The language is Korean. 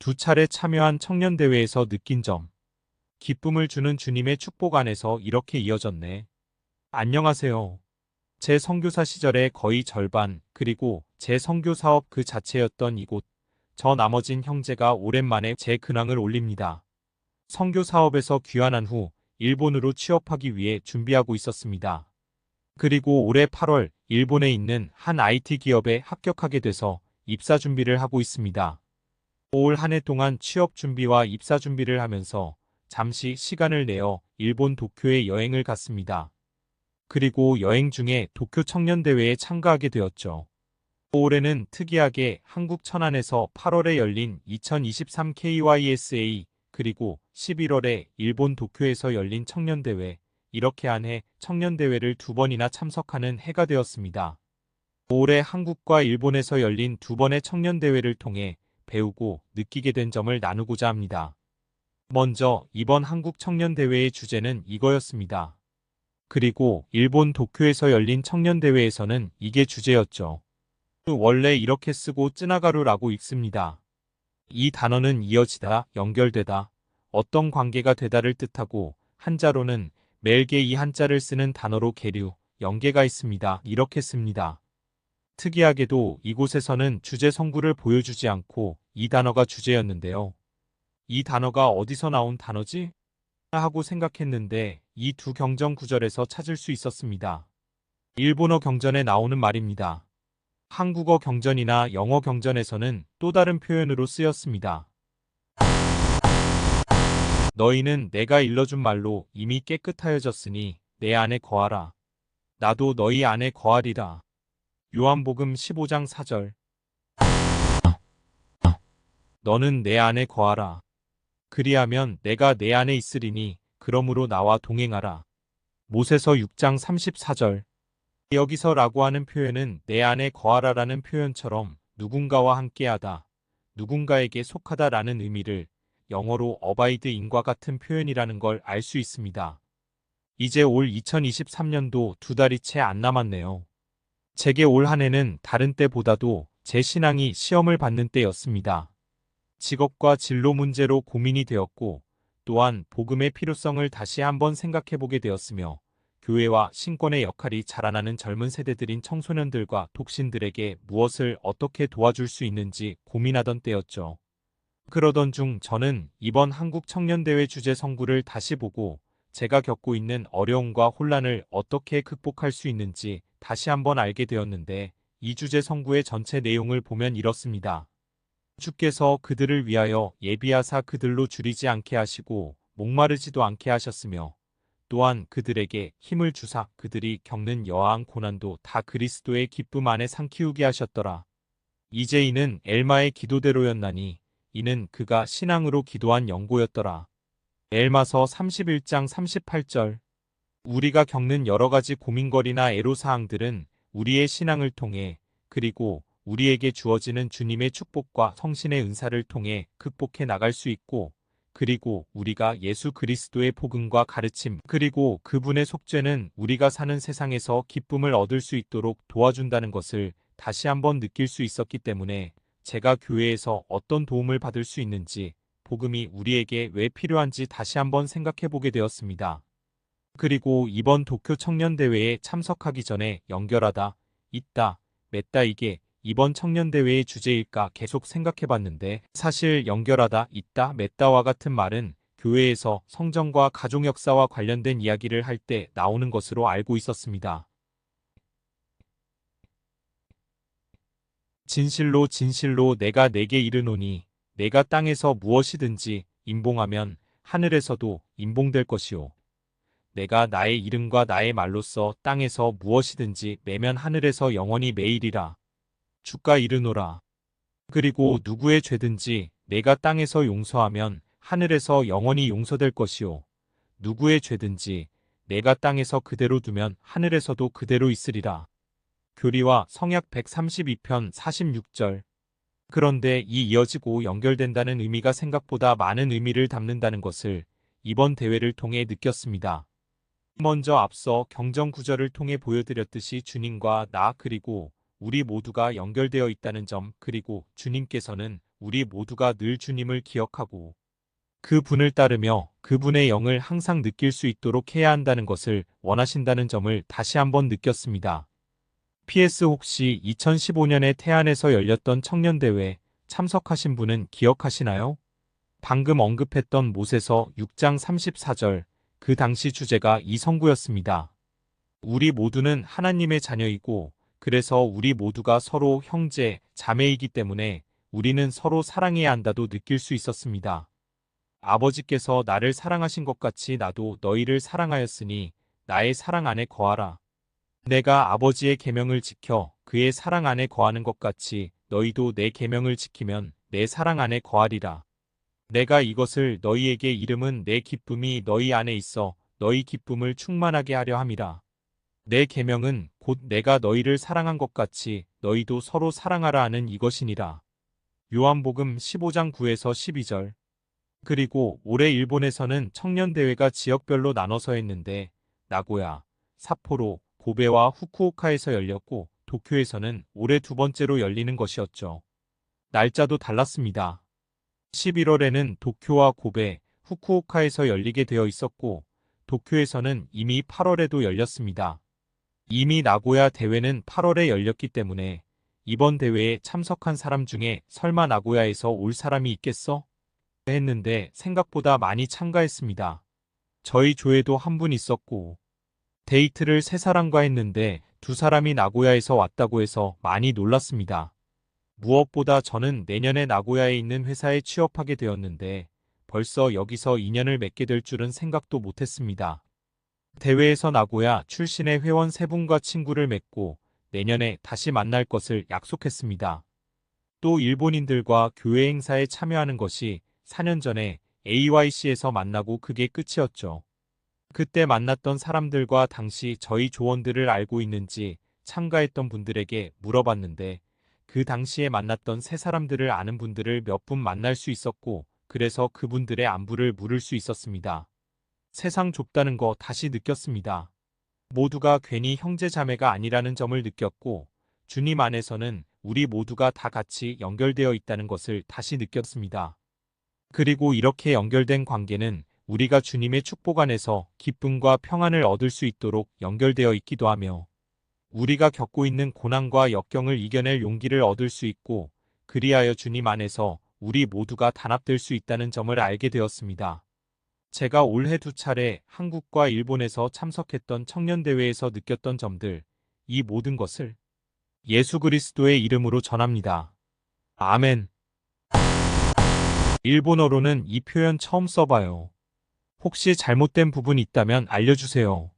두 차례 참여한 청년대회에서 느낀 점. 기쁨을 주는 주님의 축복 안에서 이렇게 이어졌네. 안녕하세요. 제 선교사 시절의 거의 절반, 그리고 제 선교 사업 그 자체였던 이곳. 저 나머진 형제가 오랜만에 제 근황을 올립니다. 선교 사업에서 귀환한 후 일본으로 취업하기 위해 준비하고 있었습니다. 그리고 올해 8월 일본에 있는 한 IT 기업에 합격하게 돼서 입사 준비를 하고 있습니다. 올 한 해 동안 취업 준비와 입사 준비를 하면서 잠시 시간을 내어 일본 도쿄에 여행을 갔습니다. 그리고 여행 중에 도쿄 청년대회에 참가하게 되었죠. 올해는 특이하게 한국 천안에서 8월에 열린 2023 KYSA 그리고 11월에 일본 도쿄에서 열린 청년대회 이렇게 한 해 청년대회를 두 번이나 참석하는 해가 되었습니다. 올해 한국과 일본에서 열린 두 번의 청년대회를 통해 배우고 느끼게 된 점을 나누고자 합니다. 먼저 이번 한국 청년대회의 주제는 이거였습니다. 그리고 일본 도쿄에서 열린 청년대회에서는 이게 주제였죠. 원래 이렇게 쓰고 쯔나가루라고 읽습니다. 이 단어는 이어지다, 연결되다, 어떤 관계가 되다를 뜻하고 한자로는 멜게 이 한자를 쓰는 단어로 계류, 연계가 있습니다. 이렇게 씁니다. 특이하게도 이곳에서는 주제 성구를 보여주지 않고 이 단어가 주제였는데요. 이 단어가 어디서 나온 단어지? 하고 생각했는데 이 두 경전 구절에서 찾을 수 있었습니다. 일본어 경전에 나오는 말입니다. 한국어 경전이나 영어 경전에서는 또 다른 표현으로 쓰였습니다. 너희는 내가 일러준 말로 이미 깨끗하여졌으니 내 안에 거하라. 나도 너희 안에 거하리라. 요한복음 15장 4절 너는 내 안에 거하라. 그리하면 내가 내 안에 있으리니 그러므로 나와 동행하라. 모세서 6장 34절 여기서 라고 하는 표현은 내 안에 거하라라는 표현처럼 누군가와 함께하다, 누군가에게 속하다라는 의미를 영어로 어바이드인과 같은 표현이라는 걸 알 수 있습니다. 이제 올 2023년도 두 달이 채 안 남았네요. 제게 올 한 해는 다른 때보다도 제 신앙이 시험을 받는 때였습니다. 직업과 진로 문제로 고민이 되었고 또한 복음의 필요성을 다시 한번 생각해 보게 되었으며 교회와 신권의 역할이 자라나는 젊은 세대들인 청소년들과 독신들에게 무엇을 어떻게 도와줄 수 있는지 고민하던 때였죠. 그러던 중 저는 이번 한국 청년대회 주제 성구를 다시 보고 제가 겪고 있는 어려움과 혼란을 어떻게 극복할 수 있는지 다시 한번 알게 되었는데 이 주제 성구의 전체 내용을 보면 이렇습니다. 주께서 그들을 위하여 예비하사 그들로 줄이지 않게 하시고 목마르지도 않게 하셨으며 또한 그들에게 힘을 주사 그들이 겪는 여하한 고난도 다 그리스도의 기쁨 안에 상키우게 하셨더라. 이제 이는 엘마의 기도대로였나니 이는 그가 신앙으로 기도한 연고였더라. 엘마서 31장 38절 우리가 겪는 여러 가지 고민거리나 애로사항들은 우리의 신앙을 통해 그리고 우리에게 주어지는 주님의 축복과 성신의 은사를 통해 극복해 나갈 수 있고 그리고 우리가 예수 그리스도의 복음과 가르침 그리고 그분의 속죄는 우리가 사는 세상에서 기쁨을 얻을 수 있도록 도와준다는 것을 다시 한번 느낄 수 있었기 때문에 제가 교회에서 어떤 도움을 받을 수 있는지 복음이 우리에게 왜 필요한지 다시 한번 생각해 보게 되었습니다. 그리고 이번 도쿄 청년대회에 참석하기 전에 연결하다, 있다, 맺다 이게 이번 청년대회의 주제일까 계속 생각해 봤는데 사실 연결하다, 있다, 맺다와 같은 말은 교회에서 성전과 가족 역사와 관련된 이야기를 할 때 나오는 것으로 알고 있었습니다. 진실로 진실로 내가 내게 이르노니 내가 땅에서 무엇이든지 임봉하면 하늘에서도 임봉될 것이요. 내가 나의 이름과 나의 말로써 땅에서 무엇이든지 매면 하늘에서 영원히 매일이라. 주가 이르노라. 그리고 누구의 죄든지 내가 땅에서 용서하면 하늘에서 영원히 용서될 것이요. 누구의 죄든지 내가 땅에서 그대로 두면 하늘에서도 그대로 있으리라. 교리와 성약 132편 46절 그런데 이 이어지고 연결된다는 의미가 생각보다 많은 의미를 담는다는 것을 이번 대회를 통해 느꼈습니다. 먼저 앞서 경정 구절을 통해 보여드렸듯이 주님과 나 그리고 우리 모두가 연결되어 있다는 점 그리고 주님께서는 우리 모두가 늘 주님을 기억하고 그 분을 따르며 그분의 영을 항상 느낄 수 있도록 해야 한다는 것을 원하신다는 점을 다시 한번 느꼈습니다. PS 혹시 2015년에 태안에서 열렸던 청년대회 참석하신 분은 기억하시나요? 방금 언급했던 못에서 6장 34절 그 당시 주제가 이 성구였습니다. 우리 모두는 하나님의 자녀이고 그래서 우리 모두가 서로 형제, 자매이기 때문에 우리는 서로 사랑해야 한다도 느낄 수 있었습니다. 아버지께서 나를 사랑하신 것 같이 나도 너희를 사랑하였으니 나의 사랑 안에 거하라. 내가 아버지의 계명을 지켜 그의 사랑 안에 거하는 것 같이 너희도 내 계명을 지키면 내 사랑 안에 거하리라. 내가 이것을 너희에게 이름은 내 기쁨이 너희 안에 있어 너희 기쁨을 충만하게 하려 함이라. 내 계명은 곧 내가 너희를 사랑한 것 같이 너희도 서로 사랑하라 하는 이것이니라. 요한복음 15장 9에서 12절. 그리고 올해 일본에서는 청년 대회가 지역별로 나눠서 했는데 나고야, 삿포로, 고베와 후쿠오카에서 열렸고 도쿄에서는 올해 두 번째로 열리는 것이었죠. 날짜도 달랐습니다. 11월에는 도쿄와 고베, 후쿠오카에서 열리게 되어 있었고 도쿄에서는 이미 8월에도 열렸습니다. 이미 나고야 대회는 8월에 열렸기 때문에 이번 대회에 참석한 사람 중에 설마 나고야에서 올 사람이 있겠어? 했는데 생각보다 많이 참가했습니다. 저희 조에도 한 분 있었고 데이트를 세 사람과 했는데 두 사람이 나고야에서 왔다고 해서 많이 놀랐습니다. 무엇보다 저는 내년에 나고야에 있는 회사에 취업하게 되었는데 벌써 여기서 인연을 맺게 될 줄은 생각도 못했습니다. 대회에서 나고야 출신의 회원 세 분과 친구를 맺고 내년에 다시 만날 것을 약속했습니다. 또 일본인들과 교회 행사에 참여하는 것이 4년 전에 AYC에서 만나고 그게 끝이었죠. 그때 만났던 사람들과 당시 저희 조원들을 알고 있는지 참가했던 분들에게 물어봤는데 그 당시에 만났던 세 사람들을 아는 분들을 몇 분 만날 수 있었고 그래서 그분들의 안부를 물을 수 있었습니다. 세상 좁다는 거 다시 느꼈습니다. 모두가 괜히 형제 자매가 아니라는 점을 느꼈고 주님 안에서는 우리 모두가 다 같이 연결되어 있다는 것을 다시 느꼈습니다. 그리고 이렇게 연결된 관계는 우리가 주님의 축복 안에서 기쁨과 평안을 얻을 수 있도록 연결되어 있기도 하며 우리가 겪고 있는 고난과 역경을 이겨낼 용기를 얻을 수 있고 그리하여 주님 안에서 우리 모두가 단합될 수 있다는 점을 알게 되었습니다. 제가 올해 두 차례 한국과 일본에서 참석했던 청년대회에서 느꼈던 점들, 이 모든 것을 예수 그리스도의 이름으로 전합니다. 아멘. 일본어로는 이 표현 처음 써봐요. 혹시 잘못된 부분이 있다면 알려주세요.